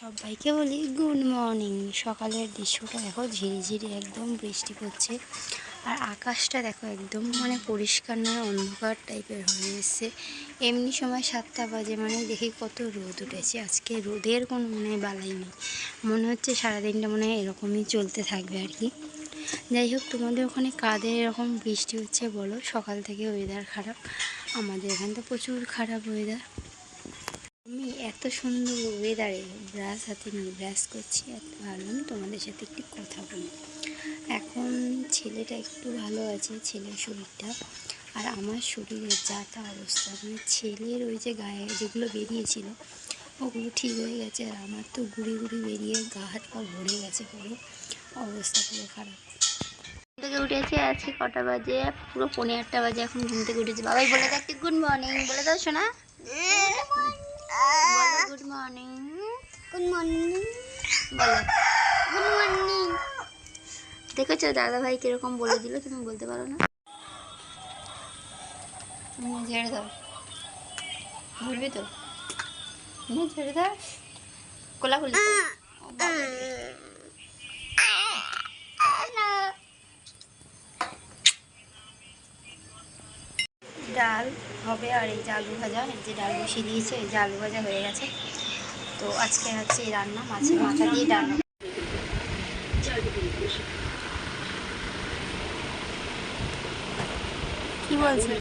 সবাইকে বলি good morning. সকালের দৃশ্যটা দেখো, ঝিরিঝিরি একদম বৃষ্টি পড়ছে। আর আকাশটা দেখো একদম মানে পরিষ্কার নয়, অন্ধকার টাইপের হয়ে এসছে। এমনি সময় সাতটা বাজে মানে দেখি কত রোদ উঠেছে। আজকে রোদের কোনো মানে বালাই নেই। মনে হচ্ছে সারাদিনটা মনে হয় এরকমই চলতে থাকবে আর কি। যাই হোক, তোমাদের ওখানে কাদের এরকম বৃষ্টি হচ্ছে বলো? সকাল থেকে ওয়েদার খারাপ, আমাদের এখানে তো প্রচুর খারাপ ওয়েদার এত সুন্দর ওয়েদারে ব্রাশ হাতে নিয়ে ব্রাশ করছি এত ভাবলাম তোমাদের সাথে একটু কথা বলি। এখন ছেলেটা একটু ভালো আছে ছেলের শরীরটা। আর আমার শরীরের যা তা অবস্থা মানে ছেলের ওই যে গায়ে যেগুলো বেরিয়েছিল ওগুলো ঠিক হয়ে গেছে। আর আমার তো গুড়ি গুড়ি বেরিয়ে গা হাত পা ভরে গেছে পুরো। অবস্থা পুরো খারাপ। ঘুম থেকে উঠেছে আজকে কটা বাজে? পুরো পনেরো আটটা বাজে এখন ঘুম থেকে উঠেছে। বাবাই বলে দাও গুড মর্নিং বলে দাও শোনা বলো গুড মর্নিং গুড মর্নিং বলো। গুড মর্নিং দেখেছ? দাদা ভাই কীরকম বলে দিল তুমি বলতে পারো না? ঝেড়ে দাও। ঘুরবি তো? ঝেড়ে দাও। কোলাকুলি ডাল হবে আর এই যে আলু ভাজা, এই যে ডাল বসিয়ে দিয়েছে, এই যে আলু ভাজা হয়ে গেছে। তো আজকে হচ্ছে এই রান্না, মাছের মাথা দিয়ে ডাল। কি বলছে?